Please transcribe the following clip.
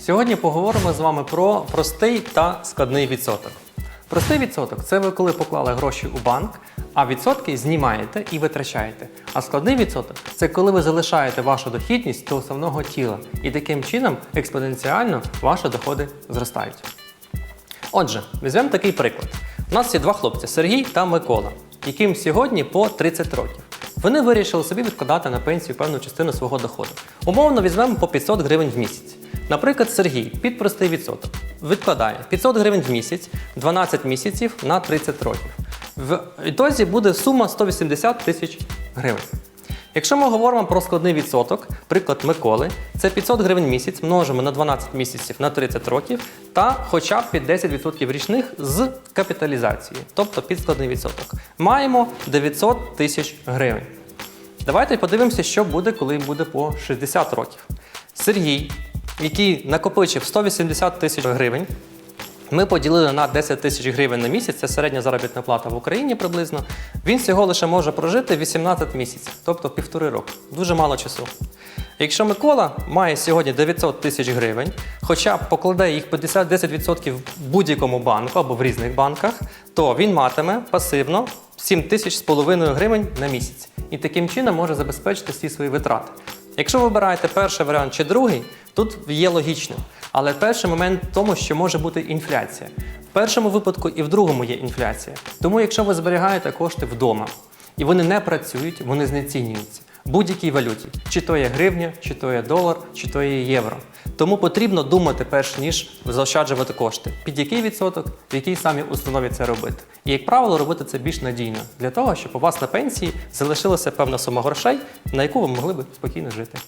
Сьогодні поговоримо з вами про простий та складний відсоток. Простий відсоток це ви коли поклали гроші у банк, а відсотки знімаєте і витрачаєте. А складний відсоток це коли ви залишаєте вашу дохідність до основного тіла, і таким чином експоненціально ваші доходи зростають. Отже, візьмемо такий приклад. У нас є два хлопці Сергій та Микола, яким сьогодні по 30 років. Вони вирішили собі відкладати на пенсію певну частину свого доходу. Умовно візьмемо по 500 гривень в місяць. Наприклад, Сергій під простий відсоток відкладає 500 гривень в місяць, 12 місяців на 30 років. В ітозі буде сума 180 тисяч гривень. Якщо ми говоримо про складний відсоток, приклад Миколи, це 500 гривень в місяць множимо на 12 місяців на 30 років та хоча б під 10% річних з капіталізацією, тобто під складний відсоток. Маємо 900 тисяч гривень. Давайте подивимося, що буде, коли буде по 60 років. Сергій, який накопичив 180 тисяч гривень, ми поділили на 10 тисяч гривень на місяць, це середня заробітна плата в Україні приблизно. Він всього лише може прожити 18 місяців, тобто півтори року. Дуже мало часу. Якщо Микола має сьогодні 900 тисяч гривень, хоча покладе їх 50 10% в будь-якому банку або в різних банках, то він матиме пасивно 7 тисяч з половиною гривень на місяць. І таким чином може забезпечити всі свої витрати. Якщо ви вибираєте перший варіант чи другий, тут є логічним. Але перший момент в тому, що може бути інфляція. В першому випадку і в другому є інфляція. Тому, якщо ви зберігаєте кошти вдома і вони не працюють, вони знецінюються в будь-якій валюті, чи то є гривня, чи то є долар, чи то є євро. Тому потрібно думати перш ніж заощаджувати кошти, під який відсоток, в якій самій установі це робити. І, як правило, робити це більш надійно для того, щоб у вас на пенсії залишилася певна сума грошей, на яку ви могли би спокійно жити.